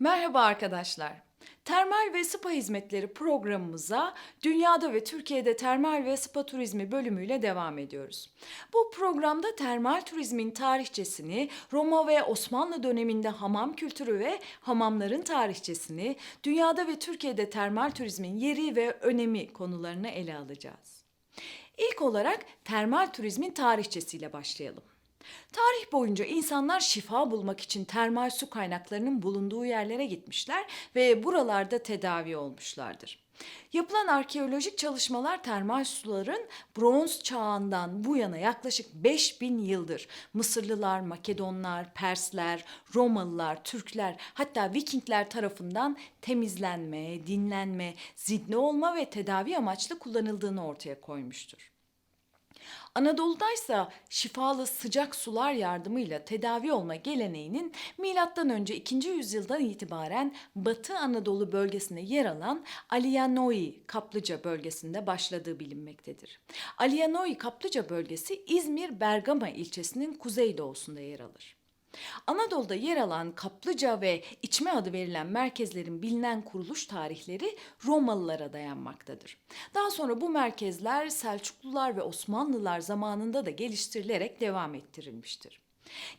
Merhaba arkadaşlar. Termal ve spa hizmetleri programımıza dünyada ve Türkiye'de termal ve spa turizmi bölümüyle devam ediyoruz. Bu programda termal turizmin tarihçesini, Roma ve Osmanlı döneminde hamam kültürü ve hamamların tarihçesini, dünyada ve Türkiye'de termal turizmin yeri ve önemi konularını ele alacağız. İlk olarak termal turizmin tarihçesiyle başlayalım. Tarih boyunca insanlar şifa bulmak için termal su kaynaklarının bulunduğu yerlere gitmişler ve buralarda tedavi olmuşlardır. Yapılan arkeolojik çalışmalar termal suların bronz çağından bu yana yaklaşık 5000 yıldır Mısırlılar, Makedonlar, Persler, Romalılar, Türkler hatta Vikingler tarafından temizlenme, dinlenme, zidne olma ve tedavi amaçlı kullanıldığını ortaya koymuştur. Anadolu'daysa şifalı sıcak sular yardımıyla tedavi olma geleneğinin önce 2. yüzyıldan itibaren Batı Anadolu bölgesinde yer alan Aliyanoi Kaplıca bölgesinde başladığı bilinmektedir. Aliyanoi Kaplıca bölgesi İzmir Bergama ilçesinin kuzeydoğusunda yer alır. Anadolu'da yer alan Kaplıca ve İçme adı verilen merkezlerin bilinen kuruluş tarihleri Romalılara dayanmaktadır. Daha sonra bu merkezler Selçuklular ve Osmanlılar zamanında da geliştirilerek devam ettirilmiştir.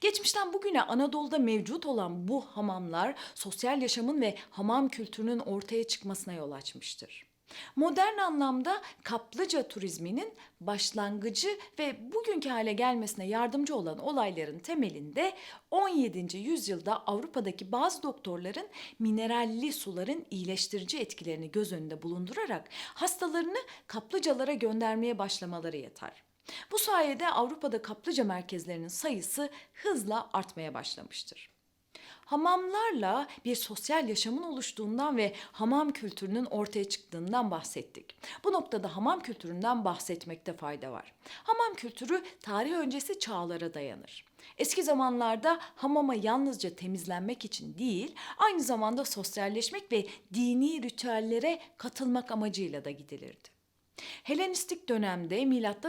Geçmişten bugüne Anadolu'da mevcut olan bu hamamlar sosyal yaşamın ve hamam kültürünün ortaya çıkmasına yol açmıştır. Modern anlamda kaplıca turizminin başlangıcı ve bugünkü hale gelmesine yardımcı olan olayların temelinde 17. yüzyılda Avrupa'daki bazı doktorların mineralli suların iyileştirici etkilerini göz önünde bulundurarak hastalarını kaplıcalara göndermeye başlamaları yatar. Bu sayede Avrupa'da kaplıca merkezlerinin sayısı hızla artmaya başlamıştır. Hamamlarla bir sosyal yaşamın oluştuğundan ve hamam kültürünün ortaya çıktığından bahsettik. Bu noktada hamam kültüründen bahsetmekte fayda var. Hamam kültürü tarih öncesi çağlara dayanır. Eski zamanlarda hamama yalnızca temizlenmek için değil, aynı zamanda sosyalleşmek ve dini ritüellere katılmak amacıyla da gidilirdi. Helenistik dönemde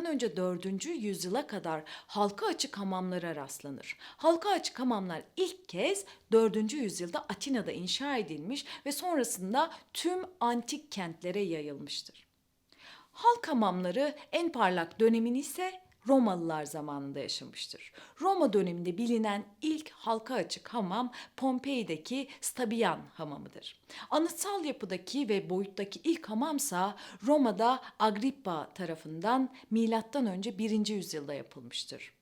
önce 4. yüzyıla kadar halka açık hamamlara rastlanır. Halka açık hamamlar ilk kez 4. yüzyılda Atina'da inşa edilmiş ve sonrasında tüm antik kentlere yayılmıştır. Halk hamamları en parlak dönemini ise Romalılar zamanında yaşamıştır. Roma döneminde bilinen ilk halka açık hamam Pompei'deki Stabian hamamıdır. Anıtsal yapıdaki ve boyuttaki ilk hamamsa Roma'da Agrippa tarafından önce 1. yüzyılda yapılmıştır.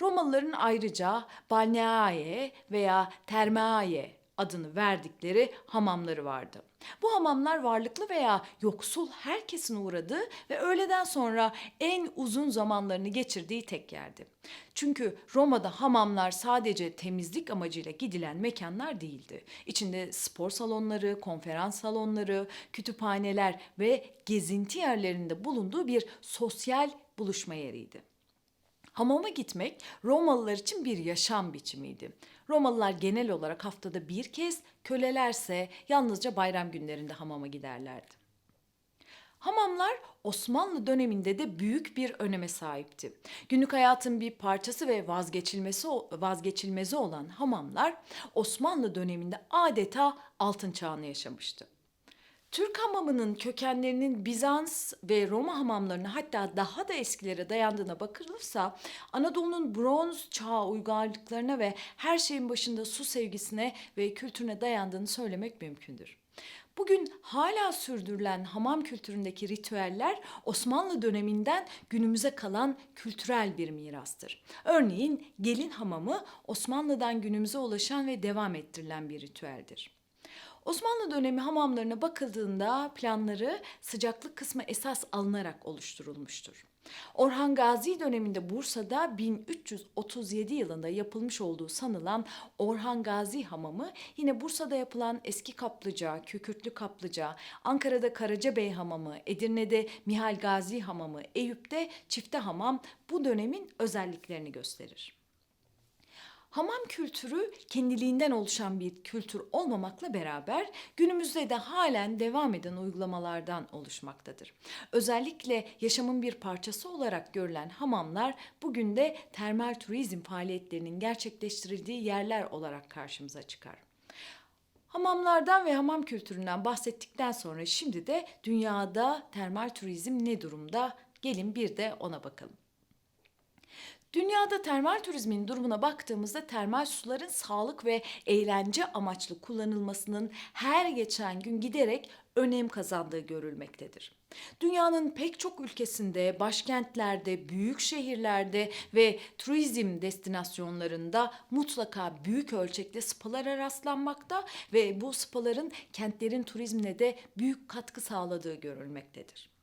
Romalıların ayrıca balneae veya termae adını verdikleri hamamları vardı. Bu hamamlar varlıklı veya yoksul herkesin uğradığı ve öğleden sonra en uzun zamanlarını geçirdiği tek yerdi. Çünkü Roma'da hamamlar sadece temizlik amacıyla gidilen mekanlar değildi. İçinde spor salonları, konferans salonları, kütüphaneler ve gezinti yerlerinde bulunduğu bir sosyal buluşma yeriydi. Hamama gitmek Romalılar için bir yaşam biçimiydi. Romalılar genel olarak haftada bir kez, kölelerse yalnızca bayram günlerinde hamama giderlerdi. Hamamlar Osmanlı döneminde de büyük bir öneme sahipti. Günlük hayatın bir parçası ve vazgeçilmesi vazgeçilmezi olan hamamlar Osmanlı döneminde adeta altın çağını yaşamıştı. Türk hamamının kökenlerinin Bizans ve Roma hamamlarına hatta daha da eskilere dayandığına bakılırsa Anadolu'nun bronz çağı uygarlıklarına ve her şeyin başında su sevgisine ve kültürüne dayandığını söylemek mümkündür. Bugün hala sürdürülen hamam kültüründeki ritüeller Osmanlı döneminden günümüze kalan kültürel bir mirastır. Örneğin gelin hamamı Osmanlı'dan günümüze ulaşan ve devam ettirilen bir ritüeldir. Osmanlı dönemi hamamlarına bakıldığında planları sıcaklık kısmı esas alınarak oluşturulmuştur. Orhan Gazi döneminde Bursa'da 1337 yılında yapılmış olduğu sanılan Orhan Gazi Hamamı yine Bursa'da yapılan Eski Kaplıca, Kükürtlü Kaplıca, Ankara'da Karacabey Hamamı, Edirne'de Mihal Gazi Hamamı, Eyüp'te Çifte Hamam bu dönemin özelliklerini gösterir. Hamam kültürü kendiliğinden oluşan bir kültür olmamakla beraber günümüzde de halen devam eden uygulamalardan oluşmaktadır. Özellikle yaşamın bir parçası olarak görülen hamamlar bugün de termal turizm faaliyetlerinin gerçekleştirildiği yerler olarak karşımıza çıkar. Hamamlardan ve hamam kültüründen bahsettikten sonra şimdi de dünyada termal turizm ne durumda? Gelin bir de ona bakalım. Dünyada termal turizmin durumuna baktığımızda termal suların sağlık ve eğlence amaçlı kullanılmasının her geçen gün giderek önem kazandığı görülmektedir. Dünyanın pek çok ülkesinde, başkentlerde, büyük şehirlerde ve turizm destinasyonlarında mutlaka büyük ölçekli spalara rastlanmakta ve bu spaların kentlerin turizmine de büyük katkı sağladığı görülmektedir.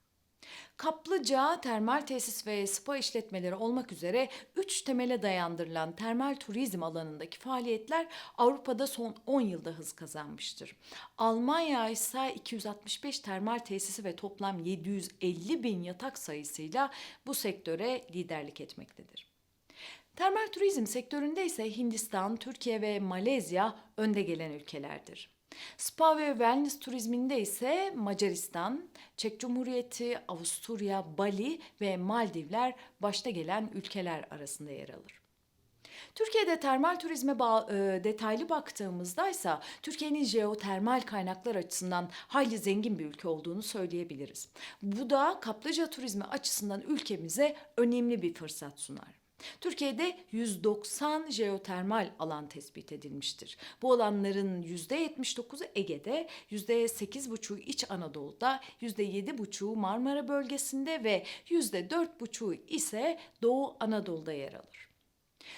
Kaplıca, termal tesis ve spa işletmeleri olmak üzere üç temele dayandırılan termal turizm alanındaki faaliyetler Avrupa'da son 10 yılda hız kazanmıştır. Almanya ise 265 termal tesisi ve toplam 750 bin yatak sayısıyla bu sektöre liderlik etmektedir. Termal turizm sektöründe ise Hindistan, Türkiye ve Malezya önde gelen ülkelerdir. Spa ve wellness turizminde ise Macaristan, Çek Cumhuriyeti, Avusturya, Bali ve Maldivler başta gelen ülkeler arasında yer alır. Türkiye'de termal turizme e, detaylı baktığımızda ise Türkiye'nin jeotermal kaynaklar açısından hayli zengin bir ülke olduğunu söyleyebiliriz. Bu da kaplıca turizmi açısından ülkemize önemli bir fırsat sunar. Türkiye'de 190 jeotermal alan tespit edilmiştir. Bu alanların %79'u Ege'de, %8,5'u İç Anadolu'da, %7,5'u Marmara bölgesinde ve %4,5'u ise Doğu Anadolu'da yer alır.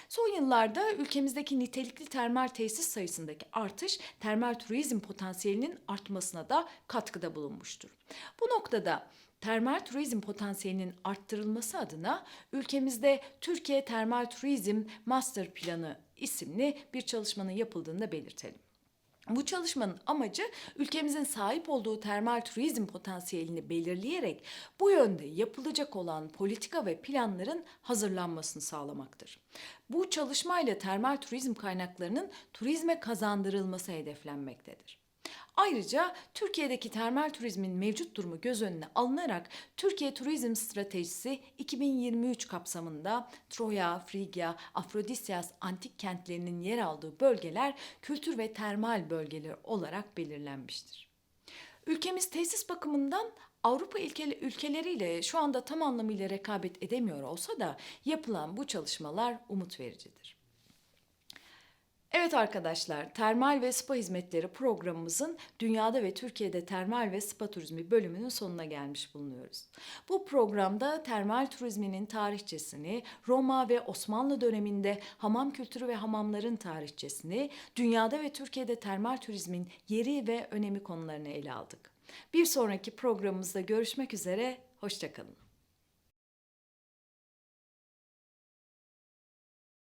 Son yıllarda ülkemizdeki nitelikli termal tesis sayısındaki artış termal turizm potansiyelinin artmasına da katkıda bulunmuştur. Bu noktada termal turizm potansiyelinin arttırılması adına ülkemizde Türkiye Termal Turizm Master Planı isimli bir çalışmanın yapıldığını da belirtelim. Bu çalışmanın amacı ülkemizin sahip olduğu termal turizm potansiyelini belirleyerek bu yönde yapılacak olan politika ve planların hazırlanmasını sağlamaktır. Bu çalışmayla termal turizm kaynaklarının turizme kazandırılması hedeflenmektedir. Ayrıca Türkiye'deki termal turizmin mevcut durumu göz önüne alınarak Türkiye Turizm Stratejisi 2023 kapsamında Troya, Frigya, Afrodisyas antik kentlerinin yer aldığı bölgeler kültür ve termal bölgeler olarak belirlenmiştir. Ülkemiz tesis bakımından Avrupa ülke- ülkeleriyle şu anda tam anlamıyla rekabet edemiyor olsa da yapılan bu çalışmalar umut vericidir. Evet arkadaşlar, termal ve spa hizmetleri programımızın dünyada ve Türkiye'de termal ve spa turizmi bölümünün sonuna gelmiş bulunuyoruz. Bu programda termal turizminin tarihçesini, Roma ve Osmanlı döneminde hamam kültürü ve hamamların tarihçesini, dünyada ve Türkiye'de termal turizmin yeri ve önemi konularını ele aldık. Bir sonraki programımızda görüşmek üzere, hoşçakalın.